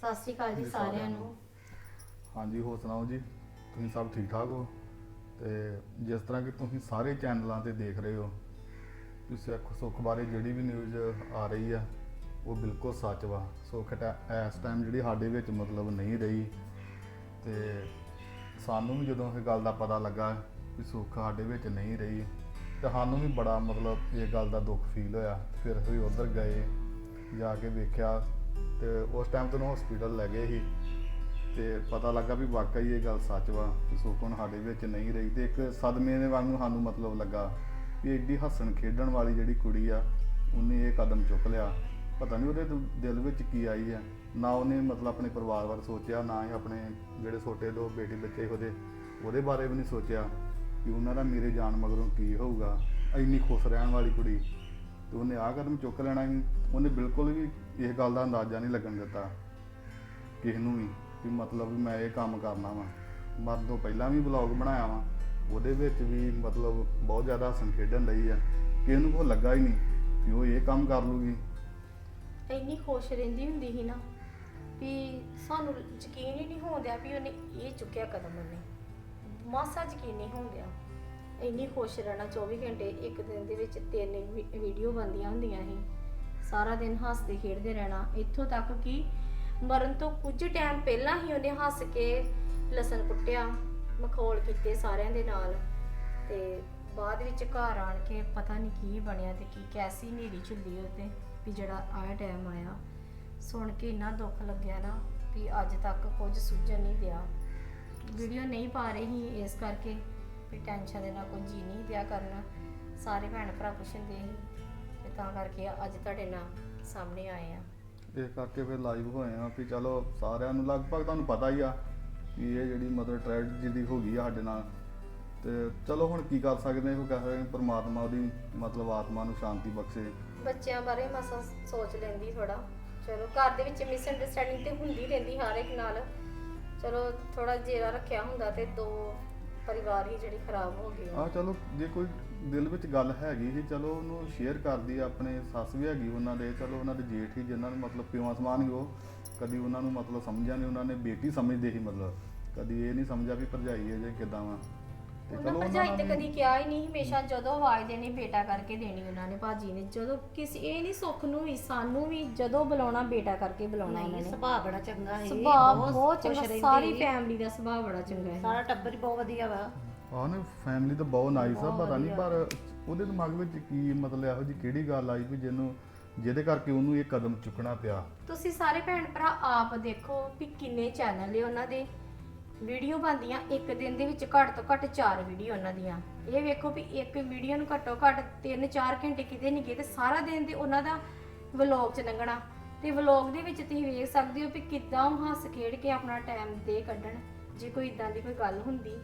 ਸਤਿ ਸ਼੍ਰੀ ਅਕਾਲ ਜੀ ਸਾਰਿਆਂ ਨੂੰ। ਹਾਂਜੀ ਹੋਰ ਸੁਣਾਓ ਜੀ? ਤੁਸੀਂ ਸਭ ਠੀਕ ਠਾਕ ਹੋ? ਤੇ ਜਿਸ ਤਰ੍ਹਾਂ ਕਿ ਤੁਸੀਂ ਸਾਰੇ ਚੈਨਲਾਂ ਤੇ ਦੇਖ ਰਹੇ ਹੋ ਕਿ ਸਿੱਖ ਸੁੱਖ ਬਾਰੇ ਜਿਹੜੀ ਵੀ ਨਿਊਜ਼ ਆ ਰਹੀ ਆ ਉਹ ਬਿਲਕੁਲ ਸੱਚ ਵਾ। ਸੁੱਖ ਇਸ ਟਾਈਮ ਜਿਹੜੀ ਸਾਡੇ ਵਿੱਚ ਮਤਲਬ ਨਹੀਂ ਰਹੀ। ਤੇ ਸਾਨੂੰ ਵੀ ਜਦੋਂ ਇਹ ਗੱਲ ਦਾ ਪਤਾ ਲੱਗਾ ਕਿ ਸੁੱਖ ਸਾਡੇ ਵਿੱਚ ਨਹੀਂ ਰਹੀ ਤੇ ਸਾਨੂੰ ਵੀ ਬੜਾ ਮਤਲਬ ਇਹ ਗੱਲ ਦਾ ਦੁੱਖ ਫੀਲ ਹੋਇਆ। ਫਿਰ ਅਸੀਂ ਉਧਰ ਗਏ ਜਾ ਕੇ ਵੇਖਿਆ ਤੇ ਉਸ ਟਾਈਮ ਤੋਂ ਹਸਪੀਟਲ ਲੈ ਗਏ ਸੀ। ਤੇ ਪਤਾ ਲੱਗਾ ਵੀ ਵਾਕਈ ਇਹ ਗੱਲ ਸੱਚ ਵਾ ਕਿ ਸੁਖਨ ਸਾਡੇ ਵਿੱਚ ਨਹੀਂ ਰਹੀ ਤੇ ਇੱਕ ਸਦਮੇ ਦੇ ਵਾਂਗੂ ਸਾਨੂੰ ਮਤਲਬ ਲੱਗਾ ਵੀ ਐਡੀ ਹੱਸਣ ਖੇਡਣ ਵਾਲੀ ਜਿਹੜੀ ਕੁੜੀ ਆ, ਉਹਨੇ ਇਹ ਕਦਮ ਚੁੱਕ ਲਿਆ। ਪਤਾ ਨਹੀਂ ਉਹਦੇ ਦਿਲ ਵਿੱਚ ਕੀ ਆਈ ਆ। ਨਾ ਉਹਨੇ ਮਤਲਬ ਆਪਣੇ ਪਰਿਵਾਰ ਬਾਰੇ ਸੋਚਿਆ, ਨਾ ਹੀ ਆਪਣੇ ਜਿਹੜੇ ਛੋਟੇ ਲੋਕ ਬੇਟੇ ਬੱਚੇ ਉਹਦੇ ਉਹਦੇ ਬਾਰੇ ਵੀ ਨਹੀਂ ਸੋਚਿਆ ਕਿ ਉਹਨਾਂ ਦਾ ਮੇਰੇ ਜਾਣ ਮਗਰੋਂ ਕੀ ਹੋਊਗਾ। ਇੰਨੀ ਖੁਸ਼ ਰਹਿਣ ਵਾਲੀ ਕੁੜੀ, ਤੇ ਉਹਨੇ ਆਹ ਕਦਮ ਚੁੱਕ ਲੈਣਾ ਉਹਨੇ ਬਿਲਕੁਲ ਵੀ ਇਸ ਗੱਲ ਦਾ ਅੰਦਾਜ਼ਾ ਨਹੀਂ ਲੱਗਣ ਦਿੱਤਾ ਕਿਸੇ ਨੂੰ ਵੀ ਵੀ ਮਤਲਬ ਵੀ ਮੈਂ ਇਹ ਕੰਮ ਕਰਨਾ ਵਾ। ਮਰਨ ਤੋਂ ਪਹਿਲਾਂ ਵੀ ਵਲੌਗ ਬਣਾਇਆ ਵਾ, ਉਹਦੇ ਵਿੱਚ ਵੀ ਮਤਲਬ ਬਹੁਤ ਜ਼ਿਆਦਾ ਹੱਸਣ ਖੇਡਣ ਲਈ ਆ। ਕਿਸੇ ਨੂੰ ਕੋ ਲੱਗਾ ਹੀ ਨਹੀਂ ਕਿ ਉਹ ਇਹ ਕੰਮ ਕਰ ਲੂਗੀ। ਇੰਨੀ ਖੁਸ਼ ਰਹਿੰਦੀ ਹੁੰਦੀ ਸੀ ਨਾ ਵੀ ਸਾਨੂੰ ਯਕੀਨ ਹੀ ਨਹੀਂ ਹੋਉਂਦਿਆ ਵੀ ਉਹਨੇ ਇਹ ਚੁੱਕਿਆ ਕਦਮ ਉਹਨੇ। ਮਾਸਾ ਯਕੀਨ ਨਹੀਂ ਹੋਉਂਦਿਆ ਇੰਨੀ ਖੁਸ਼ ਰਹਿਣਾ 24 ਘੰਟੇ ਇੱਕ ਦਿਨ ਦੇ ਵਿੱਚ ਤਿੰਨ ਵੀਡੀਓ ਬੰਦੀਆਂ ਹੁੰਦੀਆਂ ਸੀ। ਸਾਰਾ ਦਿਨ ਹੱਸਦੇ ਖੇਡਦੇ ਰਹਿਣਾ। ਇੱਥੋਂ ਤੱਕ ਕਿ ਮਰਨ ਤੋਂ ਕੁਝ ਟਾਈਮ ਪਹਿਲਾਂ ਹੀ ਉਹਨੇ ਹੱਸ ਕੇ ਲਸਣ ਕੁੱਟਿਆ, ਮਖੌਲ ਕੀਤੇ ਸਾਰਿਆਂ ਦੇ ਨਾਲ। ਤੇ ਬਾਅਦ ਵਿੱਚ ਘਰ ਆਣ ਕੇ ਪਤਾ ਨਹੀਂ ਕੀ ਬਣਿਆ ਤੇ ਕੀ ਕੈਸੀ ਨੇਰੀ ਝੁੱਲੀ ਉਹ ਤੇ ਵੀ ਜਿਹੜਾ ਆਇਆ ਟਾਈਮ ਆਇਆ। ਸੁਣ ਕੇ ਇੰਨਾ ਦੁੱਖ ਲੱਗਿਆ ਨਾ ਵੀ ਅੱਜ ਤੱਕ ਕੁਝ ਸੁਝਣ ਨਹੀਂ ਦਿਆ। ਵੀਡੀਓ ਨਹੀਂ ਪਾ ਰਹੀ ਇਸ ਕਰਕੇ ਵੀ ਟੈਨਸ਼ਨ ਦੇ ਨਾਲ ਕੋਈ ਜੀ ਨਹੀਂ ਦਿਆ ਕਰਨਾ। ਸਾਰੇ ਭੈਣ ਭਰਾ ਪੁੱਛਣਦੇ ਸੀ ਤੇ ਤਾਂ ਕਰਕੇ ਅੱਜ ਤੁਹਾਡੇ ਨਾਲ ਸਾਹਮਣੇ ਆਏ ਆ। ਇਸ ਕਰਕੇ ਫਿਰ ਲਾਈਵ ਹੋਏ ਆ ਵੀ ਚਲੋ ਸਾਰਿਆਂ ਨੂੰ ਲਗਭਗ ਤੁਹਾਨੂੰ ਪਤਾ ਹੀ ਆ ਕਿ ਇਹ ਜਿਹੜੀ ਮਤਲਬ ਟ੍ਰੈਜਡੀ ਹੋ ਗਈ ਆ ਸਾਡੇ ਨਾਲ। ਤੇ ਚਲੋ ਹੁਣ ਕੀ ਕਰ ਸਕਦੇ ਹਾਂ ਉਹ ਕਹੇ ਪਰਮਾਤਮਾ ਉਹਦੀ ਮਤਲਬ ਆਤਮਾ ਨੂੰ ਸ਼ਾਂਤੀ ਬਖਸ਼ੇ। ਬੱਚਿਆਂ ਬਾਰੇ ਮਸਾ ਸੋਚ ਲੈਂਦੀ ਥੋੜਾ ਚਲੋ ਘਰ ਦੇ ਵਿੱਚ ਮਿਸ ਅੰਡਰਸਟੈਂਡਿੰਗ ਤੇ ਹੁੰਦੀ ਰਹਿੰਦੀ ਹਰ ਇੱਕ ਨਾਲ। ਚਲੋ ਥੋੜਾ ਜੇਰਾ ਰੱਖਿਆ ਹੁੰਦਾ ਤੇ ਦੋ ਪਰਿਵਾਰ ਹੀ ਜਿਹੜੀ ਖਰਾਬ ਹੋ ਗਏ ਆ। ਚਲੋ ਜੇ ਕੋਈ ਦਿਲ ਵਿੱਚ ਗੱਲ ਹੈਗੀ ਸੀ ਚਲੋ ਉਹਨੂੰ ਸ਼ੇਅਰ ਕਰਦੀ ਆ ਆਪਣੇ ਸੱਸ ਵੀ ਹੈਗੀ ਉਹਨਾਂ ਦੇ ਚਲੋ ਉਹਨਾਂ ਦੇ ਜੇਠ ਹੀ ਜਿਨ੍ਹਾਂ ਨੂੰ ਮਤਲਬ ਪਿਓ ਸਮਾਨ ਹੀ ਉਹ ਕਦੀ ਉਹਨਾਂ ਨੂੰ ਮਤਲਬ ਸਮਝਿਆ ਨਹੀਂ ਉਹਨਾਂ ਨੇ ਬੇਟੀ ਸਮਝਦੇ ਸੀ ਮਤਲਬ ਕਦੀ ਇਹ ਨਹੀਂ ਸਮਝਿਆ ਵੀ ਭਰਜਾਈ ਹੈ ਜੇ ਕਿਦਾਂ ਵਾ। ਤੇ ਉਹਨਾਂ ਚਲੋ ਭਰਜਾਈ ਤੇ ਕਦੀ ਕਿਹਾ ਹੀ ਨਹੀਂ ਹਮੇਸ਼ਾ ਜਦੋਂ ਆਵਾਜ਼ ਦੇਣੀ ਬੇਟਾ ਕਰਕੇ ਦੇਣੀ ਉਹਨਾਂ ਨੇ ਭਾਜੀ ਨੇ ਜਦੋਂ ਕਿਸੇ ਇਹ ਨਹੀਂ ਸੁੱਖ ਨੂੰ ਵੀ ਸਾਨੂੰ ਵੀ ਜਦੋਂ ਬੁਲਾਉਣਾ ਬੇਟਾ ਕਰਕੇ ਬੁਲਾਉਣਾ ਉਹਨਾਂ ਨਹੀਂ ਨੇ। ਸੁਭਾਅ ਬੜਾ ਚੰਗਾ ਹੈ ਸੁਭਾਅ ਬਹੁਤ ਚੰਗਾ ਸਾਰੀ। ਫੈਮਿਲੀ ਦਾ ਸੁਭਾਅ ਬੜਾ ਚੰਗਾ ਹੈ ਸਾਰਾ ਟੱਬਰ ਹੀ ਬਹੁਤ ਵਧੀਆ ਵਾ। ਆਹ ਨਾ ਫੈਮਿਲੀ ਤਾਂ ਬਹੁਤ ਨਾਈਸ ਆ ਪਤਾ ਨਹੀਂ। ਪਰ ਉਹਦੇ ਦਿਮਾਗ ਵਿੱਚ ਕੀ ਮਤਲਬ ਇਹੋ ਜੀ ਕਿਹੜੀ ਗੱਲ ਆਈ ਵੀ ਜਿਹਨੂੰ ਜਿਹਦੇ ਕਰਕੇ ਉਹਨੂੰ ਇਹ ਕਦਮ ਚੁੱਕਣਾ ਪਿਆ? ਤੁਸੀਂ ਸਾਰੇ ਭੈਣ ਭਰਾ ਆਪ ਦੇਖੋ ਵੀ ਕਿੰਨੇ ਚੈਨਲ ਨੇ ਉਹਨਾਂ ਦੇ। ਵੀਡੀਓ ਬਣਦੀਆਂ ਇੱਕ ਦਿਨ ਦੇ ਵਿੱਚ ਘੱਟ ਤੋਂ ਘੱਟ 4 ਵੀਡੀਓ ਉਹਨਾਂ ਦੀਆਂ। ਇਹ ਵੇਖੋ ਵੀ ਇੱਕ ਵੀਡੀਓ ਨੂੰ ਘੱਟੋ ਘੱਟ 3-4 ਘੰਟੇ ਕਿਤੇ ਨਹੀਂ ਗਏ ਤੇ ਸਾਰਾ ਦਿਨ ਦੇ ਉਹਨਾਂ ਦਾ ਵਲੌਗ 'ਚ ਲੰਘਣਾ। ਤੇ ਵਲੌਗ ਦੇ ਵਿੱਚ ਤੁਸੀਂ ਵੇਖ ਸਕਦੇ ਹੋ ਵੀ ਕਿੱਦਾਂ ਉਹ ਹੱਸ ਖੇਡ ਕੇ ਆਪਣਾ ਟਾਈਮ ਦੇ ਕੱਢਣ ਜੇ ਕੋਈ ਇਦਾਂ ਦੀ ਕੋਈ ਗੱਲ ਹੁੰਦੀ।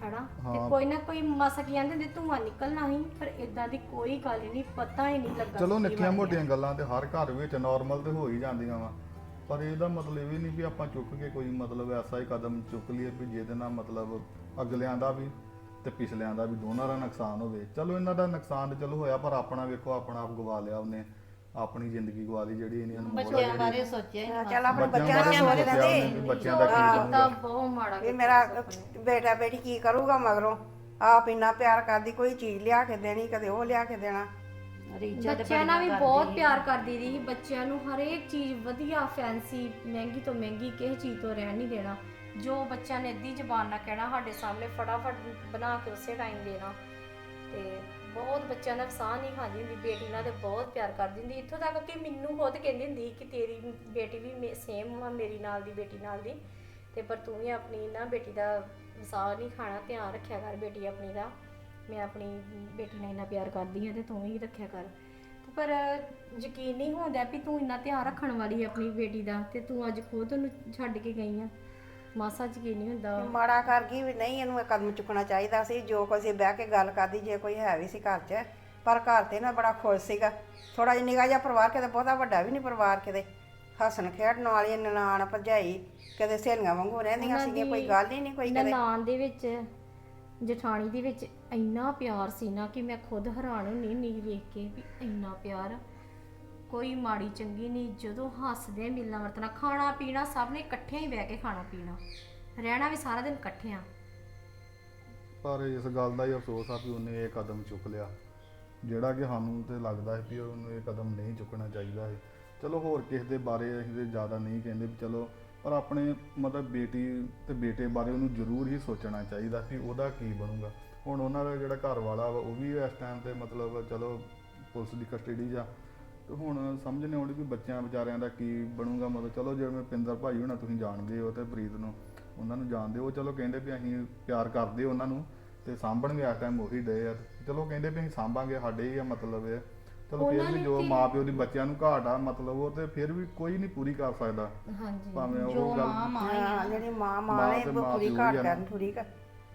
ਹਨਾ ਤੇ ਹਾਂ। ਕੋਈ ਨਾ ਕੋਈ ਮਸਕ ਕਹਿੰਦੇ ਹੁੰਦੇ ਧੂੰਆਂ ਨਿਕਲਣਾ ਹੀ ਪਰ ਇਦਾਂ ਦੀ ਕੋਈ ਗੱਲ ਨਹੀਂ ਪਤਾ ਹੀ ਨਹੀਂ ਲੱਗਾ ਚਲੋ ਕੀ ਨਿੱਕੀਆਂ ਬਣ। ਮੋਟੀਆਂ ਗੱਲਾਂ ਤੇ ਹਰ ਘਰ ਵਿੱਚ ਨਾਰਮਲ ਤੇ ਹੋ ਹੀ ਜਾਂਦੀਆਂ ਵਾ ਪਰ ਇਹਦਾ ਮਤਲਬ ਇਹ ਨਹੀਂ ਵੀ ਆਪਾਂ ਚੁੱਕ ਕੇ ਕੋਈ ਮਤਲਬ ਐਸਾ ਹੀ ਕਦਮ ਚੁੱਕ ਲਈਏ ਵੀ ਜਿਹਦੇ ਨਾਲ ਮਤਲਬ ਅਗਲਿਆਂ ਦਾ ਵੀ ਤੇ ਪਿਛਲਿਆਂ ਦਾ ਵੀ ਦੋਨਾਂ ਦਾ ਨੁਕਸਾਨ ਹੋਵੇ ਚਲੋ ਇਹਨਾਂ ਦਾ ਨੁਕਸਾਨ ਤੇ ਚਲੋ ਹੋਇਆ ਪਰ ਆਪਣਾ ਵੇਖੋ ਆਪਣਾ ਆਪ ਗਵਾ ਲਿਆ ਉਹਨੇ ਆਪਣੀ ਜ਼ਿੰਦਗੀ ਗਵਾ ਲਈ ਜਿਹੜੀ ਇਹਨਾਂ ਨੂੰ ਬੱਚਿਆਂ ਬਾਰੇ ਸੋਚਿਆ ਹੀ ਨਹੀਂ। ਚੱਲ ਆਪਣੇ ਬੱਚਿਆਂ ਦਾ ਬਾਰੇ ਸੋਚ ਲੈਂਦੇ ਬੱਚਿਆਂ ਦਾ ਕੀ ਬਣੂਗਾ। ਬਹੁਤ ਮਾੜਾ ਵੀ ਮੇਰਾ। ਬੇਟਾ ਬੇਟੀ ਕੀ ਕਰੂਗਾ ਮਗਰੋਂ? ਆਪ ਇੰਨਾ ਪਿਆਰ ਕਰਦੀ ਕੋਈ ਚੀਜ਼ ਲਿਆ ਕੇ ਦੇਣੀ ਕਦੇ ਉਹ ਲਿਆ ਕੇ ਦੇਣਾ। ਰੀਚਾ ਤੇ ਬੱਚਿਆਂ ਨਾਲ ਵੀ ਬਹੁਤ ਪਿਆਰ ਕਰਦੀ ਰਹੀ। ਬੱਚਿਆਂ ਨੂੰ ਹਰੇਕ ਚੀਜ਼ ਵਧੀਆ ਫੈਂਸੀ ਮਹਿੰਗੀ ਤੋਂ ਮਹਿੰਗੀ ਕਿਸੇ ਚੀਜ਼ ਤੋਂ ਰਹਿਣ ਨਹੀਂ ਦੇਣਾ। ਜੋ ਬੱਚਿਆਂ ਨੇ ਅੱਧੀ ਜ਼ਬਾਨ ਨਾਲ ਕਹਿਣਾ ਸਾਡੇ ਸਾਹਮਣੇ ਫਟਾਫਟ ਬਣਾ ਕੇ ਉਸੇ ਟਾਈਮ ਦੇਣਾ। ਤੇ ਬਹੁਤ ਬੱਚਿਆਂ ਦਾ ਵਸਾਹ ਨਹੀਂ ਖਾਂਦੀ ਹੁੰਦੀ ਬੇਟੀ ਨਾਲ ਤੇ ਬਹੁਤ ਪਿਆਰ ਕਰਦੀ ਹੁੰਦੀ। ਇੱਥੋਂ ਤੱਕ ਕਿ ਮੈਨੂੰ ਖੁਦ ਕਹਿੰਦੀ ਹੁੰਦੀ ਕਿ ਤੇਰੀ ਬੇਟੀ ਵੀ ਸੇਮ ਆ, ਮੇਰੀ ਨਾਲ ਦੀ, ਬੇਟੀ ਨਾਲ ਦੀ। ਤੇ ਪਰ ਤੂੰ ਵੀ ਆਪਣੀ ਨਾ ਬੇਟੀ ਦਾ ਵਸਾਹ ਨਹੀਂ ਖਾਣਾ, ਧਿਆਨ ਰੱਖਿਆ ਕਰ ਬੇਟੀ ਆਪਣੀ ਦਾ। ਮੈਂ ਆਪਣੀ ਬੇਟੀ ਨਾਲ ਇੰਨਾ ਪਿਆਰ ਕਰਦੀ ਹਾਂ ਤੇ ਤੂੰ ਵੀ ਰੱਖਿਆ ਕਰ। ਪਰ ਯਕੀਨ ਨਹੀਂ ਹੁੰਦਾ ਵੀ ਤੂੰ ਇੰਨਾ ਧਿਆਨ ਰੱਖਣ ਵਾਲੀ ਆਪਣੀ ਬੇਟੀ ਦਾ ਤੇ ਤੂੰ ਅੱਜ ਖੁਦ ਉਹਨੂੰ ਛੱਡ ਕੇ ਗਈ ਆ। ਮਾਸਾ ਯਕੀਨ ਨਹੀਂ ਹੁੰਦਾ। ਮਾੜਾ ਕਰ ਗਈ ਵੀ ਨਹੀਂ ਇਹਨੂੰ ਇਹ ਕਦਮ ਚੁੱਕਣਾ ਚਾਹੀਦਾ ਸੀ ਜੋ ਕੋਈ ਅਸੀਂ ਬਹਿ ਕੇ ਗੱਲ ਕਰਦੀ ਜੇ ਕੋਈ ਹੈ ਵੀ ਸੀ ਘਰ 'ਚ ਪਰ ਘਰ ਤੇ ਨਾ ਬੜਾ ਖੁਸ਼ ਸੀਗਾ। ਥੋੜਾ ਜਿਹਾ ਨਿੱਘਾ ਜਿਹਾ ਪਰਿਵਾਰ ਕਿਤੇ ਬਹੁਤਾ ਵੱਡਾ ਵੀ ਨਹੀਂ ਪਰਿਵਾਰ ਕਿਤੇ। ਹੱਸਣ ਖੇਡਣ ਵਾਲੀ ਨਨਾਣ ਭਰਜਾਈ ਕਿਤੇ ਸਹੇਲੀਆਂ ਵਾਂਗੂ ਰਹਿੰਦੀਆਂ ਸੀਗੀਆਂ ਦੀ ਕੋਈ ਗੱਲ ਹੀ ਨਹੀਂ ਕੋਈ ਕਦੇ। ਨਨਾਣ ਦੇ ਵਿੱਚ ਜਠਾਣੀ ਦੇ ਵਿੱਚ ਇੰਨਾ ਪਿਆਰ ਸੀ ਨਾ ਕਿ ਮੈਂ ਖੁਦ ਹੈਰਾਨ ਹੁੰਨੀ ਸੀ ਵੇਖ ਕੇ ਵੀ ਇੰਨਾ ਪਿਆਰ। ਕੋਈ ਮਾੜੀ ਚੰਗੀ ਨਹੀਂ, ਜਦੋਂ ਹੱਸਦੇ ਮਿਲਣਾ ਵਰਤਣਾ, ਖਾਣਾ ਪੀਣਾ, ਸਭ ਨੇ ਇਕੱਠੇ ਹੀ ਬਹਿ ਕੇ ਖਾਣਾ ਪੀਣਾ। ਰਹਿਣਾ ਵੀ ਸਾਰਾ ਦਿਨ ਇਕੱਠਿਆਂ ਪਰ ਇਸ ਗੱਲ ਦਾ ਹੀ ਅਫਸੋਸ ਆ ਵੀ ਉਹਨੇ ਇਹ ਕਦਮ ਚੁੱਕ ਲਿਆ। ਜਿਹੜਾ ਕਿ ਸਾਨੂੰ ਤੇ ਲੱਗਦਾ ਹੈ ਵੀ ਉਹਨੂੰ ਇਹ ਕਦਮ ਨਹੀਂ ਚੁੱਕਣਾ ਚਾਹੀਦਾ ਹੈ ਚਲੋ ਹੋਰ ਕਿਸੇ ਦੇ ਬਾਰੇ ਅਸੀਂ ਤੇ ਜ਼ਿਆਦਾ ਨਹੀਂ ਕਹਿੰਦੇ ਵੀ ਚਲੋ, ਪਰ ਆਪਣੇ ਮਤਲਬ ਬੇਟੀ ਤੇ ਬੇਟੇ ਬਾਰੇ ਉਹਨੂੰ ਜ਼ਰੂਰ ਹੀ ਸੋਚਣਾ ਚਾਹੀਦਾ ਕਿ ਉਹਦਾ ਕੀ ਬਣੂਗਾ। ਹੁਣ ਉਹਨਾਂ ਦਾ ਜਿਹੜਾ ਘਰ ਵਾਲਾ ਵਾ, ਉਹ ਵੀ ਇਸ ਟਾਈਮ ਤੇ ਮਤਲਬ ਚਲੋ ਪੁਲਿਸ ਦੀ ਕਸਟਡੀ 'ਚ ਹੁਣ ਸਮਝ ਨਹੀਂ ਆਉਂਦੀ ਵੀ ਬੱਚਿਆਂ ਵਿਚਾਰਿਆਂ ਦਾ ਕੀ ਬਣੂਗਾ ਮਤਲਬ ਚਲੋ ਜਿਵੇਂ ਪਿੰਦਰ ਭਾਈ ਹੋਣਾ ਤੁਸੀਂ ਜਾਣਦੇ ਹੋ ਤੇ ਪ੍ਰੀਤ ਨੂੰ ਉਹਨਾਂ ਨੂੰ ਜਾਣਦੇ ਹੋ ਉਹ ਚਲੋ ਕਹਿੰਦੇ ਵੀ ਅਸੀਂ ਪਿਆਰ ਕਰਦੇ ਉਹਨਾਂ ਨੂੰ ਤੇ ਸਾਂਭਣਗੇ ਇਸ ਟਾਈਮ ਉਹੀ ਡਏ ਆ। ਚਲੋ ਕਹਿੰਦੇ ਵੀ ਅਸੀਂ ਸਾਂਭਾਂਗੇ ਸਾਡੇ ਹੀ ਆ ਮਤਲਬ ਇਹ। ਚਲੋ ਫਿਰ ਵੀ ਜੋ ਮਾਪਿਓ ਦੀ ਬੱਚਿਆਂ ਨੂੰ ਘਾਟ ਆ ਮਤਲਬ ਉਹ ਤੇ ਫਿਰ ਵੀ ਕੋਈ ਨਹੀਂ ਪੂਰੀ ਕਰ ਸਕਦਾ। ਹਾਂਜੀ ਭਾਵੇਂ ਜੋ ਉਹ ਮਾਂ ਗੱਲ ਮਾਂ ਹੀ ਹਾਂ ਆ ਜਿਹੜੀ ਮਾਂ ਮਾਂ ਨੇ ਪੂਰੀ ਘਾਟ ਹੀ ਆ। ਕਰਨ ਪੂਰੀ ਕਰ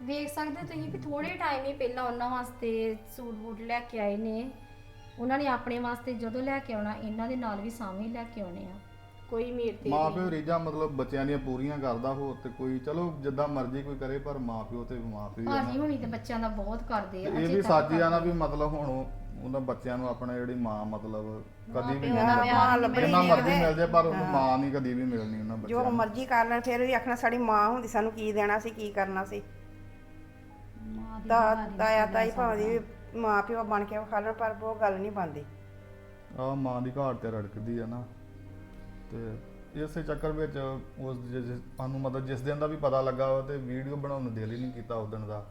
ਵੇਖ ਸਕਦੇ ਤੁਸੀਂ ਵੀ ਥੋੜੇ ਟਾਈਮ ਹੀ ਪਹਿਲਾਂ ਉਹਨਾਂ ਵਾਸਤੇ ਸੂਟ ਬੂਟ ਲੈ ਕੇ ਆਏ ਨੇ। ਉਹਨਾਂ ਨੇ ਆਪਣੇ ਵਾਸਤੇ ਜਦੋਂ ਲੈ ਕੇ ਆਉਣਾ ਇਹਨਾਂ ਦੇ ਨਾਲ ਵੀ ਸਾਵੇਂ ਲੈ ਕੇ ਆਉਣੇ ਆ ਕੋਈ ਮੇਰ ਤੇ ਮਾਪਿਓ ਰੀਝਾਂ ਮਤਲਬ ਬੱਚਿਆਂ ਦੀਆਂ ਪੂਰੀਆਂ ਕਰਦਾ ਹੋਰ ਤੇ ਕੋਈ ਚਲੋ ਜਿੱਦਾਂ ਮਰਜ਼ੀ ਕੋਈ ਕਰੇ ਪਰ ਮਾਪਿਓ ਤੇ ਮਾਪਿਓ ਹੀ ਆ ਨਾ। ਭਾਜੀ ਹੁਣੀ ਤੇ ਬੱਚਿਆਂ ਦਾ ਬਹੁਤ ਕਰਦੇ ਤੇ ਆ ਇਹ ਅਜੇ ਵੀ ਸੱਚ ਹੀ ਆ ਨਾ। ਵੀ ਮਤਲਬ ਹੁਣ ਉਹ- ਉਹਨਾਂ ਬੱਚਿਆਂ ਨੂੰ ਆਪਣਾ ਜਿਹੜੀ ਮਾਂ ਮਤਲਬ ਕਦੀ ਵੀ ਮਾਂ ਨਹੀਂ ਪਿਓ ਮਿਲਦੀ। ਪਿਆਰ ਲੱਭਣੀ ਜਿੰਨਾ ਨਹੀਂ ਮਰਜ਼ੀ। ਮਿਲ ਪਰ ਉਹਨੂੰ ਮਾਂ ਨਹੀਂ ਕਦੀ ਵੀ ਮਿਲਣੀ ਉਹਨਾਂ ਜੋ ਬੱਚਿਆਂ ਨੂੰ ਮਰਜ਼ੀ ਕਰ ਲੈਣ ਫਿਰ ਵੀ ਆਖਣਾ ਸਾਡੀ ਮਾਂ ਹੁੰਦੀ ਸਾਨੂੰ ਕੀ ਦੇਣਾ ਸੀ ਕੀ ਕਰਨਾ ਸੀ ਮਾਂ ਦੀ ਦੀ ਤਾਇਆ ਤਾਈ। ਭਾਵੇਂ ਦੀ ਮਾਂ ਪਿਓ ਬਣ ਕੇ ਖਾ ਲੈਣ ਪਰ ਉਹ ਗੱਲ ਨਹੀਂ ਬਣਦੀ। ਆ ਮਾਂ ਦੀ ਘਾਟ ਤੇ ਰੜਕਦੀ ਆ ਨਾ। ਤੇ ਇਸੇ ਚੱਕਰ ਵਿੱਚ ਉਸ ਜਿਸ ਸਾਨੂੰ ਮਤਲਬ ਜਿਸ ਦਿਨ ਦਾ ਵੀ ਪਤਾ ਲੱਗਾ ਵਾ ਤੇ ਵੀਡੀਓ ਬਣਾਉਣ ਨੂੰ ਦਿਲ ਹੀ ਨਹੀਂ ਕੀਤਾ ਉਸ ਦਿਨ ਦਾ।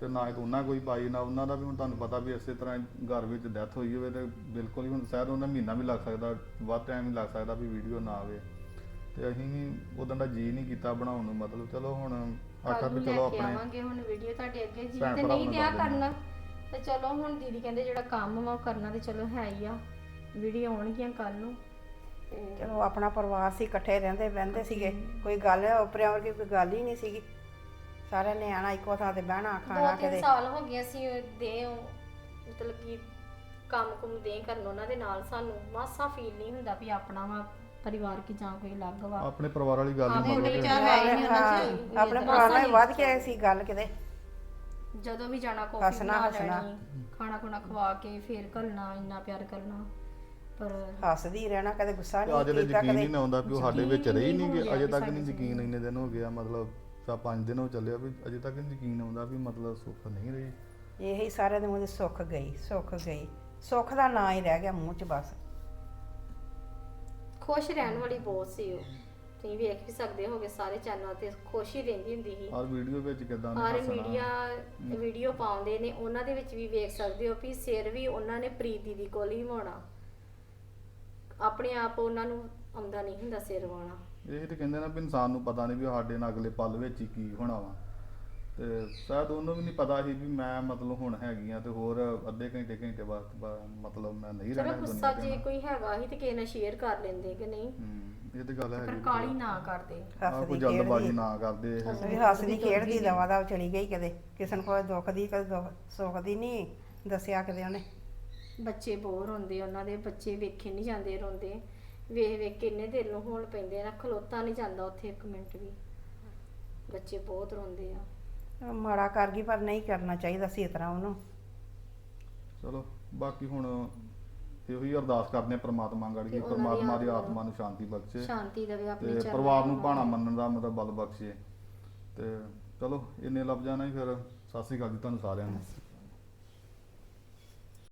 ਤੇ ਨਾ ਹੀ ਉਹਨਾਂ ਕੋਈ ਪਾਈ ਨਾ ਉਹਨਾਂ ਦਾ ਵੀ ਹੁਣ ਤੁਹਾਨੂੰ ਪਤਾ ਵੀ ਇਸੇ ਤਰ੍ਹਾਂ ਘਰ ਵਿੱਚ ਡੈਥ ਹੋਈ ਹੋਵੇ ਤੇ ਬਿਲਕੁਲ ਹੀ ਹੁਣ ਸ਼ਾਇਦ ਉਹਨਾਂ ਮਹੀਨਾ ਵੀ ਲੱਗ ਸਕਦਾ ਵੱਧ ਟਾਈਮ ਵੀ ਲੱਗ ਸਕਦਾ ਵੀ ਵੀਡੀਓ ਨਾ ਆਵੇ। ਤੇ ਅਸੀਂ ਵੀ ਉਦੋਂ ਦਾ ਜੀ ਨਹੀਂ ਕੀਤਾ ਬਣਾਉਣ ਨੂੰ ਮਤਲਬ ਚਲੋ ਹੁਣ ਆਖਰ ਵੀ ਨੂੰ ਚਲੋ ਲੈ ਕੇ ਆਪਣੇ ਆਵਾਂਗੇ ਹੁਣ ਵੀਡੀਓ ਤੁਹਾਡੇ ਅੱਗੇ ਜੀ ਭੈਣ ਤੇ ਨਹੀਂ ਨੂੰ ਦਿਆ ਦੱਸ ਦੇਣਾ। ਕਰਨਾ। ਤੇ ਚਲੋ ਹੁਣ ਦੀਦੀ ਕਹਿੰਦੇ ਜਿਹੜਾ ਕੰਮ ਵਾ ਉਹ ਕਰਨਾ ਤੇ ਚਲੋ ਹੈ ਹੀ ਆ। ਵੀਡੀਓ ਆਉਣਗੀਆਂ ਕੱਲ ਨੂੰ। ਤੇ ਚਲੋ ਆਪਣਾ ਪਰਿਵਾਰ ਸੀ ਇਕੱਠੇ ਰਹਿੰਦੇ ਬਹਿੰਦੇ ਸੀਗੇ। ਕੋਈ ਗੱਲ ਉਪਰਿਆਂ ਵਰਗੀ ਕੋਈ ਗੱਲ ਹੀ ਨਹੀਂ ਸੀਗੀ। ਸਾਰਿਆਂ ਨੇ ਆਣਾ ਇੱਕੋ ਥਾਂ ਤੇ ਬਹਿਣਾ ਖਾਣਾ ਦੋ ਤਿੰਨ ਕਿਤੇ। ਸਾਲ ਹੋ ਗਏ ਅਸੀਂ ਦੇ ਮਤਲਬ ਕਿ ਕੰਮ ਕੁਮ ਦੇ ਕਰਨ ਉਹਨਾਂ ਦੇ ਨਾਲ ਸਾਨੂੰ। ਮਾਸਾ ਫੀਲ ਨਹੀਂ ਹੁੰਦਾ ਵੀ ਆਪਣਾ ਵਾ ਪਰਿਵਾਰ ਕੀ ਜਾਂ ਕੋਈ ਅਲੱਗ ਵਾ। ਆਪਣੇ ਪਰਿਵਾਰ ਵਾਲੀ ਗੱਲ ਹੀ ਵਿਚਾਰ ਹੈ ਹੀ ਨਹੀਂ ਉਹਨਾਂ ਹਾਂ, ਚ। ਆਪਣੇ ਪਰਿਵਾਰ ਨਾਲ ਵੱਧ ਕੇ ਸੀ ਗੱਲ ਕਿਤੇ। ਜਦੋਂ ਵੀ ਜਾਣਾ ਕਾਫੀ ਹੱਸਣਾ, ਬਣਾ ਹੱਸਣਾ। ਲੈਣੀ ਖਾਣਾ ਖੁਣਾ ਖਵਾ ਕੇ ਫੇਰ ਘੱਲਣਾ ਇੰਨਾ ਪਿਆਰ ਕਰਨਾ। ਪਰ ਹੱਸਦੀ ਰਹਿਣਾ ਕਦੇ ਗੁੱਸਾ ਤੇ ਅੱਜ ਨਹੀਂ ਦੇ ਕੀਤਾ ਯਕੀਨ ਹੀ ਕਦੇ ਆਉਂਦਾ ਵੀ ਉਹ ਸਾਡੇ ਵਿੱਚ ਯਕੀਨ ਰਹੀ ਨਹੀਂ ਨਹੀਂ ਕਿ ਅਜੇ ਤੱਕ ਨਹੀਂ ਯਕੀਨ ਇੰਨੇ ਦਿਨ ਹੋ ਗਿਆ ਮਤਲਬ ਤਾਂ ਪੰਜ ਦਿਨ ਹੋ ਚੱਲਿਆ ਵੀ ਅਜੇ ਤੱਕ ਨਹੀਂ ਯਕੀਨ ਆਉਂਦਾ ਵੀ ਮਤਲਬ ਸੁੱਖ ਨਹੀਂ ਰਹੀ। ਇਹੀ ਸਾਰਿਆਂ ਦੇ ਮੂੰਹ 'ਚ ਸੁੱਖ ਗਈ ਸੁੱਖ ਗਈ। ਸੁੱਖ ਦਾ ਨਾਂ ਹੀ ਰਹਿ ਗਿਆ ਮੂੰਹ 'ਚ ਬਸ। ਖੁਸ਼ ਰਹਿਣ ਵਾਲੀ ਬਹੁਤ ਸੀ ਉਹ। ਤੁਸੀਂ ਵੇਖ ਵੀ ਸਕਦੇ ਹੋਗੇ ਸਾਰੇ ਚੈਨਲ ਤੇ ਖੁਸ਼ ਰਹਿੰਦੀ ਹੁੰਦੀ ਸੀ। ਹਰ ਵੀਡੀਓ ਵਿੱਚ ਕਿਦਾਂ ਹਰ ਮੀਡੀਆ ਵੀਡੀਓ ਪਾਉਂਦੇ ਨੇ ਉਹਨਾਂ ਦੇ ਵਿੱਚ ਵੀ ਵੇਖ ਸਕਦੇ ਹੋ ਵੀ ਸਿਰ ਵੀ ਉਹਨਾਂ ਨੇ ਪ੍ਰੀਤ ਦੀਦੀ ਕੋਲ ਹੀ ਵਾਉਣਾ ਆਪਣੇ ਆਪ ਉਹਨਾਂ ਨੂੰ ਆਉਂਦਾ ਨਹੀਂ ਹੁੰਦਾ ਸਿਰ ਵਾਉਣਾ। ਇਹ ਤੇ ਕਹਿੰਦੇ ਨਾ ਵੀ ਇਨਸਾਨ ਨੂੰ ਪਤਾ ਨਹੀਂ ਵੀ ਸਾਡੇ ਨਾਲ ਅਗਲੇ ਪਲ ਵਿੱਚ ਹੀ ਕੀ ਹੋਣਾ ਵਾ। ਤੇ ਸ਼ਾਇਦ ਉਹਨੂੰ ਵੀ ਨਹੀਂ ਪਤਾ ਸੀ ਵੀ ਮੈਂ ਮਤਲਬ ਹੁਣ ਹੈਗੀ ਆ ਤੇ ਹੋਰ ਅੱਧੇ ਘੰਟੇ ਘੰਟੇ ਬਾਅਦ ਬਾ- ਮਤਲਬ ਮੈਂ ਨਹੀਂ ਚਲੋ ਰਹਿਣਾ ਇਸ ਗੁੱਸਾ ਦੁਨੀਆ ਜੇ ਕੋਈ ਹੈਗਾ ਹੀ ਤੇ ਕਿਸੇ ਨਾਲ ਸ਼ੇਅਰ ਕਰ ਲੈਂਦੇ ਕਿ ਨਹੀਂ। ਹੂੰ ਇਹ ਤੇ ਗੱਲ ਪਰ ਹੈ ਕਾਲੀ ਨਾ ਕਰਦੇ। ਆ ਹੱਸਦੀ ਕੋਈ ਜਲਦਬਾਜ਼ੀ ਖੇਡਦੀ। ਨਾ ਕਰਦੇ ਇਹ। ਵੀ ਹੱਸਦੀ ਖੇਡਦੀ ਦਵਾ ਦਾ ਚਲੀ ਗਈ ਕਦੇ। ਕਿਸੇ ਨੂੰ ਕੋਈ ਦੁੱਖ ਦੀ ਕਦੇ ਦੁੱਖ- ਸੁੱਖ ਦੀ ਨਹੀਂ ਦੱਸਿਆ ਕਦੇ ਉਹਨੇ। ਬੱਚੇ ਬੋਰ ਹੁੰਦੇ ਉਹਨਾਂ ਦੇ ਬੱਚੇ ਵੇਖੇ ਨਹੀਂ ਜਾਂਦੇ ਰੋਂਦੇ। ਵੇਖ ਵੇਖ ਕੇ ਇੰਨੇ ਦਿਲ ਨੂੰ ਹੋਣ ਪੈਂਦੇ ਆ ਨਾ ਖਲੋਤਾ ਨਹੀਂ ਜਾਂਦਾ ਉੱਥੇ ਇੱਕ ਮਿੰਟ ਵੀ। ਬੱਚੇ ਬਹੁਤ ਰੋਂਦੇ ਆ। ਮਾੜਾ ਕਰ ਗਈ ਪਰ ਨਹੀਂ ਕਰਨਾ ਚਾਹੀਦਾ ਸੀ ਇਸ ਤਰ੍ਹਾਂ ਉਹਨੂੰ। ਚਲੋ ਬਾਕੀ ਹੁਣ ਇਹੋ ਹੀ ਅਰਦਾਸ ਕਰਦੇ ਆ ਪ੍ਰਮਾਤਮਾ ਗੜ ਕਿ ਪ੍ਰਮਾਤਮਾ ਦੀ ਆਤਮਾ ਨੂੰ ਸ਼ਾਂਤੀ ਬਖਸ਼ੇ ਸ਼ਾਂਤੀ ਦੇਵੇ ਆਪਣੇ ਤੇ ਚਰਨਾਂ ਪਰਿਵਾਰ ਨੂੰ। ਭਾਣਾ ਮੰਨਣ ਦਾ ਮਤਲਬ ਬਲ ਬਖਸ਼ੇ। ਤੇ ਚਲੋ ਇੰਨੇ ਲਫ਼ਜ਼ਾਂ ਨਾਲ ਹੀ ਫਿਰ। ਸਤਿ ਸ੍ਰੀ ਅਕਾਲ ਜੀ ਤੁਹਾਨੂੰ ਸਾਰਿਆਂ ਨੂੰ।